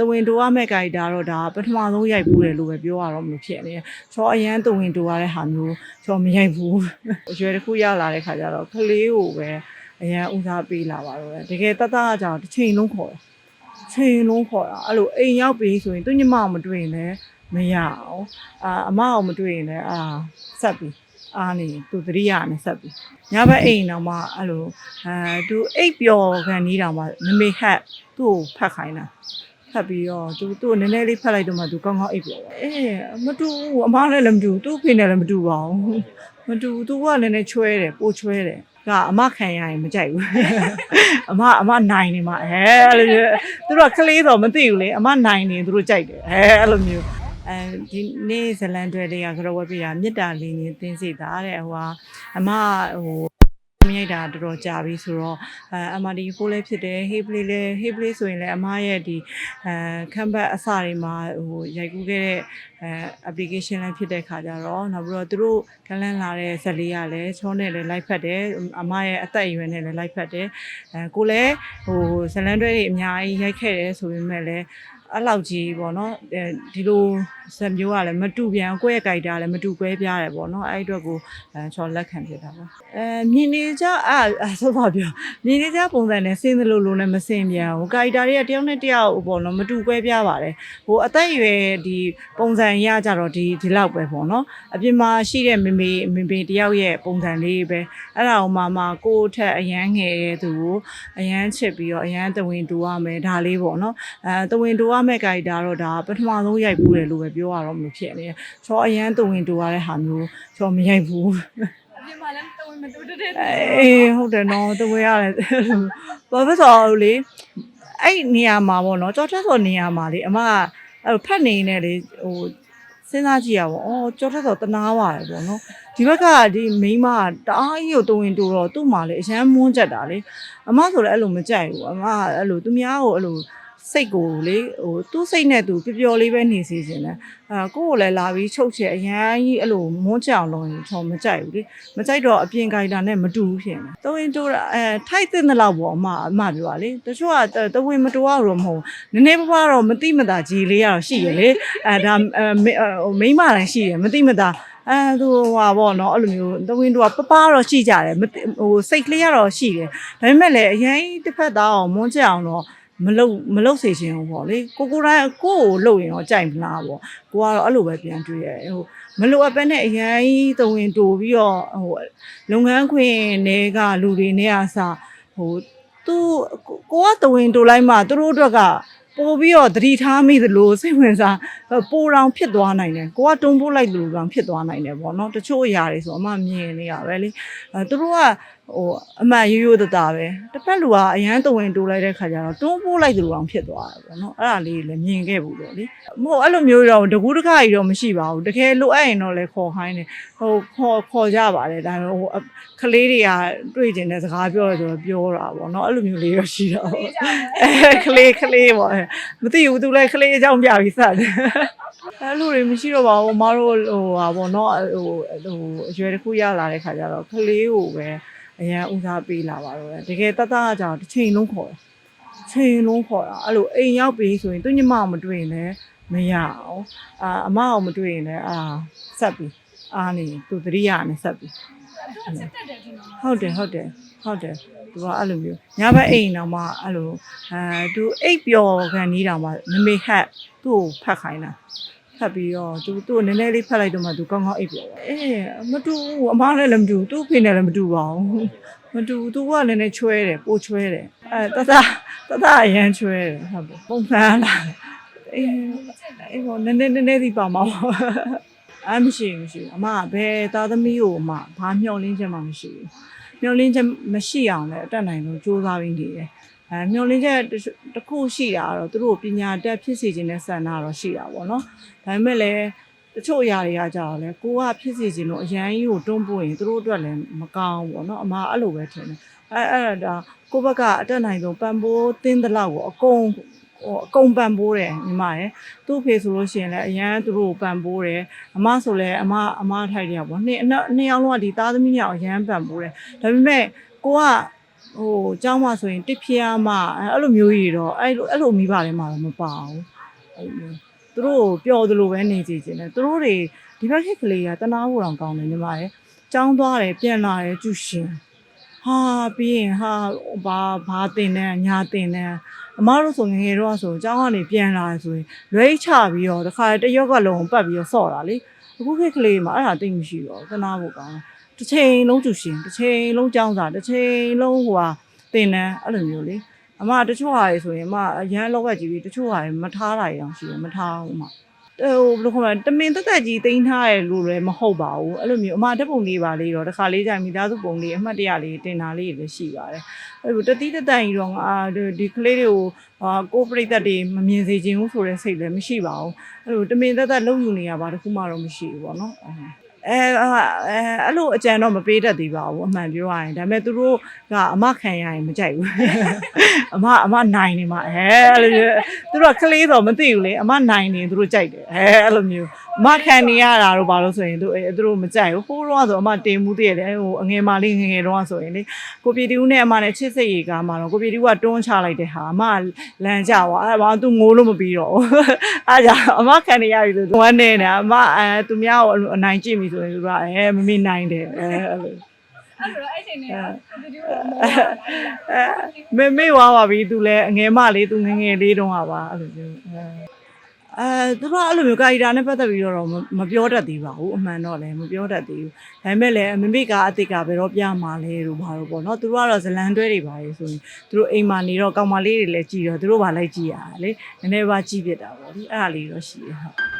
တဝင်းတိုးရမဲ့ကြိုက်တာတော့ဒါပထမဆုံးရိုက်ဘူးတယ်လို့ပဲပြောရတော့မလို့ဖြစ်နေတယ်။ချောအရန်တဝင်းတိုးရတဲ့ဟာမျိုးချောမရိုက်ဘူး။အရွယ်တစ်ခုရလာတဲ့ခါကျတော့ကလေးကိုပဲအရန်ဦးစားပေးလာပါတော့တယ်။တကယ်တတ်တာကကြောင့်တစ်ချိန်လုံးခေါ်တယ်။ချိန်လုံးခေါ်တာအဲ့လိုအိမ်ရောက်ပြီဆိုရင်သူညမမတွေ့ရင်လည်းမရအောင်။အာအမအောင်မတွေ့ရင်လည်းအာဆက်ပြီးအားနေသူတတိယနဲ့ဆက်ပြီးညဘက်အိမ်တော့မှအဲ့လိုအဲသူအိပ်ပျော်ခံနေတောင်မှမမေဟက်သူ့ကိုဖတ်ခိုင်းတာ ဖတ်ပြီးတော့သူသူ့ကိုနည်းနည်းလေးဖတ်လိုက်တော့မှသူကောင်းကောင်းအိပ်ပြောပါအေးမတူဘူးအမားလည်းလည်းမတူဘူးသူ့အဖေနဲ့လည်းမတူပါဘူးမတူဘူးသူကလည်းနည်းနည်းချွဲတယ်ပိုချွဲတယ်ကအမခံရရင်မကြိုက်ဘူးအမအမနိုင်နေမှာအဲအဲ့လိုမျိုးသူတို့ကကလေးတော့မသိဘူးလေအမနိုင်နေသူတို့ကြိုက်တယ်အဲအဲ့လိုမျိုးအဲဒီနေ့ဇလန်တွေတွေကကတော့ဝက်ပြတာမေတ္တာလေးညင်းသင်းစိတ်တာတဲ့ဟိုဟာအမဟို မရိုက်တာတော်တော်ကြာပြီဆိုတော့အဲအမဒီကိုလည်းဖြစ်တယ်ဟေးပလေးလည်းဟေးပလေးဆိုရင်လည်းအမရဲ့ဒီအဲခမ်းဘတ်အစတွေမှာဟိုရိုက်ကူးခဲ့တဲ့အဲ application လည်းဖြစ်တဲ့ခါကြတော့နောက်ပြီးတော့သူတို့ကလန်းလာတဲ့ဇက်လေးကလည်းချောနဲ့လည်းလိုက်ဖက်တယ်အမရဲ့အသက်အရွယ်နဲ့လည်းလိုက်ဖက်တယ်အဲကိုလည်းဟိုဇလန်တွဲတွေအများကြီးရိုက်ခဲ့တယ်ဆိုပေမဲ့လည်း အဲ့လောက်ကြီးပေါ့နော်အဲဒီလိုဇက်မျိုးကလည်းမတူပြန်ကိုယ့်ရဲ့ character လည်းမတူကွဲပြားတယ်ပေါ့နော်အဲ့အတွက်ကိုအဲချောလက်ခံဖြစ်တာပေါ့အဲမြင်နေကြအာအဲ့ဆိုပါပြောမြင်နေကြပုံစံနဲ့စင်းသလိုလိုနဲ့မစင်ပြန်ဘူး character တွေကတယောက်နဲ့တယောက်ပေါ့နော်မတူကွဲပြားပါတယ်ဟိုအသက်အရွယ်ဒီပုံစံရကြတော့ဒီဒီလောက်ပဲပေါ့နော်အပြင်မှာရှိတဲ့မေမေမေမေတယောက်ရဲ့ပုံစံလေးပဲအဲ့ဒါကိုမှမှကိုယ့်ထက်အရန်ငယ်တဲ့သူကိုအရန်ချစ်ပြီးတော့အရန်တဝင်းတူရမယ်ဒါလေးပေါ့နော်အဲတဝင်းတူရမဲ့ character တော့ဒါပထမဆုံးရိုက်ဘူးတယ်လို့ပဲပြောရတော့မလို့ဖြစ်နေတယ်ချောအရန်တဝင်းတူရတဲ့ဟာမျိုးချောမရိုက်ဘူးအပြင်မှာလည်းတဝင်းမတူတဲ့တဲ့အေးဟုတ်တယ်နော်တဝဲရတယ်ဘာဖြစ်လို့လေအဲ့နေရာမှာပေါ့နော်ကြော်ထက်ဆိုနေရာမှာလေအမကအဲ့ဖက်နေနေလေဟိုစဉ်းစားကြည့်ရပါဘောအော်ကြော်ထက်ဆိုတနာပါတယ်ပေါ့နော်ဒီဘက်ကဒီမိန်းမကတအားကြီးကိုတဝင်တူတော့သူ့မှာလေအရန်မွန်းကြက်တာလေအမဆိုလည်းအဲ့လိုမကြိုက်ဘူးအမကအဲ့လိုသူများကိုအဲ့လို စိတ်ကိုလေဟိုသူ့စိတ်နဲ့သူပျော်ပျော်လေးပဲနေစီခြင်းတယ်အာကိုယ့်ကိုလည်းလာပြီးချုပ်ချယ်အရန်ကြီးအဲ့လိုမွန်းကြက်အောင်လုပ်ရင်ချော်မကြိုက်ဘူးလေမကြိုက်တော့အပြင်ကြိုင်တာနဲ့မတူဘူးဖြစ်နေ။တဝင်းတိုးတာအဲထိုက်တဲ့လောက်ပေါ့အမအမပြောပါလေ။တချို့ကတဝင်းမတိုးရတော့မဟုတ်ဘူး။နည်းနည်းပါးပါးတော့မတိမတာကြီးလေးရတော့ရှိရလေ။အဲဒါမိမလည်းရှိတယ်မတိမတာအဲသူဟွာပေါ့နော်အဲ့လိုမျိုးတဝင်းတို့ကပပတော့ရှိကြတယ်ဟိုစိတ်ကလေးကတော့ရှိတယ်ဒါပေမဲ့လည်းအရင်တစ်ဖက်သားအောင်မွန်းချက်အောင်တော့ မလုတ်မလုတ်စေချင်ဘူးပေါ့လေကိုကိုတိုင်းကိုကိုလုတ်ရင်တော့ကြိုက်မလားပေါ့ကိုကတော့အဲ့လိုပဲပြန်တွေ့ရဟိုမလိုအပ်ပဲနဲ့အရင်ကြီးတဝင်တူပြီးတော့ဟိုလုပ်ငန်းခွင်တွေကလူတွေနဲ့အစားဟိုသူကိုကတဝင်တူလိုက်မှသူတို့အတွက်ကပို့ပြီးတော့သတိထားမိသလိုစိတ်ဝင်စားပိုတောင်ဖြစ်သွားနိုင်တယ်ကိုကတုံးပို့လိုက်သလိုတောင်ဖြစ်သွားနိုင်တယ်ပေါ့နော်တချို့အရာတွေဆိုအမှမြင်နေရပဲလေအဲသူတို့က ဟိုအမှန်ရိုးရိုးသားသားပဲတစ်ဖက်လူကအရန်တဝင်တူလိုက်တဲ့ခါကျတော့တွန်းပို့လိုက်သလိုတောင်ဖြစ်သွားတယ်ပေါ့နော်အဲ့ဒါလေးလည်းမြင်ခဲ့ဘူးလို့လေမဟုတ်အဲ့လိုမျိုးတော့တကူးတခါကြီးတော့မရှိပါဘူးတကယ်လိုအပ်ရင်တော့လည်းခေါ်ခိုင်းတယ်ဟိုခေါ်ခေါ်ကြပါတယ်ဒါပေမဲ့ဟိုကလေးတွေကတွေ့ကျင်တဲ့စကားပြောရဆိုတော့ပြောတာပေါ့နော်အဲ့လိုမျိုးလေးတော့ရှိတာပေါ့အဲကလေးကလေးပေါ့မသိဘူးသူလည်းကလေးအကြောင်းပြပြီးစတယ်အဲ့လိုတွေမရှိတော့ပါဘူးမတို့ဟိုဟာပေါ့နော်ဟိုဟိုအရွယ်တစ်ခုရလာတဲ့ခါကျတော့ကလေးကိုပဲ အရန်ဦးစားပေးလာပါတော့တယ်တကယ်တတ်တာကကြောင့်တစ်ချိန်လုံးခေါ်တယ်ချိန်လုံးခေါ်တာအဲ့လိုအိမ်ရောက်ပြီဆိုရင်သူညမမတွေ့ရင်လည်းမရအောင်အာအမအောင်မတွေ့ရင်လည်းအာဆက်ပြီးအားနေသူတတိယနဲ့ဆက်ပြီးသူကစစ်တက်တယ်ထင်တယ်ဟုတ်တယ်ဟုတ်တယ်ဟုတ်တယ်သူကအဲ့လိုမျိုးညဘက်အိမ်တော့မှအဲ့လိုအဲသူအိပ်ပျော်ခံနေတောင်မှမမေဟက်သူ့ကိုဖတ်ခိုင်းတာ ဖတ်ပြီးတော့သူသူ့ကိုနည်းနည်းလေးဖတ်လိုက်တော့မှသူကောင်းကောင်းအိပ်ပျော်ပါအေးမတူဘူးအမားလည်းလည်းမတူဘူးသူ့အဖေနဲ့လည်းမတူပါဘူးမတူဘူးသူကလည်းနည်းနည်းချွဲတယ်ပိုချွဲတယ်အဲတတတတအရန်ချွဲတယ်ဟုတ်တယ်ပုံစံလားအေးအေးဘောနည်းနည်းနည်းနည်းစီပါမှာပေါ့အမရှိဘူးမရှိဘူးအမကဘယ်သားသမီးကိုအမဘာမျှော်လင့်ချက်မှမရှိဘူးမျှော်လင့်ချက်မရှိအောင်လည်းအတက်နိုင်လို့စူးစမ်းပြီးနေတယ် အဲမျှော်လင့်ချက်တစ်ခုရှိတာကတော့သူတို့ပညာတတ်ဖြစ်စေခြင်းနဲ့ဆန္ဒတော့ရှိတာပေါ့နော်ဒါပေမဲ့လည်းတချို့အရာတွေကကြတော့လေကိုကဖြစ်စေခြင်းလို့အရန်ကြီးကိုတွန်းပို့ရင်သူတို့အတွက်လည်းမကောင်းဘူးပေါ့နော်အမအဲ့လိုပဲထင်တယ်အဲအဲ့ဒါကိုယ့်ဘက်ကအတက်နိုင်ဆုံးပံပိုးတင်းတဲ့လောက်ကိုအကုန်ဟိုအကုန်ပံပိုးတယ်ညီမရယ်သူ့ဖေဆိုလို့ရှိရင်လည်းအရန်သူတို့ကိုပံပိုးတယ်အမဆိုလဲအမအမထိုက်တယ်ပေါ့နှစ်နှစ်နှစ်ယောက်လုံးကဒီသားသမီးညောင်အရန်ပံပိုးတယ်ဒါပေမဲ့ကိုက ဟ ဟိုเจ้าမဆိုရင်တစ်ဖျားမအဲ့အဲ့လိုမျိုးကြီးတော့အဲ့လိုအဲ့လိုမိပါတယ်မှာတော့မပါဘူးအဲ့လိုမျိုးသူတို့ကိုပျော်သလိုပဲနေကြည့်ခြင်းတယ်သူတို့တွေဒီဘက်ခေတ်ကလေးကတနာဖို့တောင်ကောင်းတယ်ညီမရဲ့ចောင်းသွားတယ်ပြန်လာတယ်ကျူရှင်ဟာပြီးရင်ဟာဘာဘာတင်တယ်ညာတင်တယ်အမားတို့ဆိုငယ်ငယ်တော့ဆိုចောင်းကနေပြန်လာတယ်ဆိုရင်လွဲချပြီးတော့တခါတရောက်ကလုံးကိုပတ်ပြီးတော့ဆော့တာလေ အခုခေတ်ကလေးမှာအဲ့ဒါသိပ်မရှိတော့ဘူးတနာဖို့ကောင်းတယ်တစ်ချိန်လုံးကျူရှင်တစ်ချိန်လုံးကြောင်းစာတစ်ချိန်လုံးဟိုဟာတင်တန်းအဲ့လိုမျိုးလေအမတချို့ဟာတွေဆိုရင်အမအရန်လောက်ကကြီးပြီးတချို့ဟာတွေမထားတာရအောင်ရှိတယ်မထားဘူးအမ ဟိုဘယ်လိုခေါ်မလဲတမင်တက်တက်ကြီးတင်ထားရလို့လည်းမဟုတ်ပါဘူးအဲ့လိုမျိုးအမတက်ပုံလေးပါလေးတော့တစ်ခါလေးကြိုင်မိသားစုပုံလေးအမှတ်တရလေးတင်တာလေးလည်းရှိပါတယ်အဲ့လိုတတိတတန်ကြီးတော့ငါဒီကလေးတွေကိုဟာကိုပရိသတ်တွေမမြင်စေချင်ဘူးဆိုတဲ့စိတ်လည်းမရှိပါဘူးအဲ့လိုတမင်တက်တက်လုံယူနေရပါတခုမှတော့မရှိဘူးပေါ့နော် အဲ့အဲအဲအဲ့လိုအကြံတော့မပေးတတ်သေးပါဘူးအမှန်ပြောရရင်ဒါပေမဲ့သူတို့ကအမခံရရင်မကြိုက်ဘူးအမအမနိုင်နေမှာအဲအဲ့လိုမျိုးသူတို့ကကလေးတော့မသိဘူးလေအမနိုင်နေသူတို့ကြိုက်တယ်အဲအဲ့လိုမျိုးအမခံနေရတာတော့ဘာလို့ဆိုရင်သူအဲသူတို့မကြိုက်ဘူးဟိုးတော့ဆိုအမတင်မှုတည်းတယ်ဟိုအငယ်မလေးငယ်ငယ်တော့ဆိုရင်လေကိုပြေတူးနဲ့အမနဲ့ချစ်စိတ်ရေကားမှာတော့ကိုပြေတူးကတွန်းချလိုက်တဲ့ဟာအမလန်ကြပါအဲ့ဘာသူငိုလို့မပြီးတော့ဘူးအဲ့ဒါအမခံနေရပြီလို့ဝမ်းနေတယ်အမအဲသူများကိုအနိုင်ကြည့်ပြီဆိုရင်သူကအဲမမေနိုင်တယ်အဲအဲ့လိုအဲ့တော့အဲ့ချိန်နဲ့တူတူမောအဲမေမေဝါပါပြီသူလည်းအငယ်မလေးသူငယ်ငယ်လေးတုန်းကပါအဲ့လိုမျိုးအဲအဲသူကအဲ့လိုမျိုးကာရီတာနဲ့ပတ်သက်ပြီးတော့မမပြောတတ်သေးပါဘူးအမှန်တော့လည်းမပြောတတ်သေးဘူးဒါပေမဲ့လည်းမမေကအစ်စ်ကဘယ်တော့ပြမှာလဲလို့ဘာလို့ပေါ့နော်သူတို့ကတော့ဇလန်တွဲတွေပါလေဆိုရင်သူတို့အိမ်မှာနေတော့ကောင်မလေးတွေလည်းကြည်တော့သူတို့ပါလိုက်ကြည့်ရတယ်လေနည်းနည်းပါကြည့်ပြစ်တာပေါ့လေအဲ့ဒါလေးတော့ရှိရဟုတ်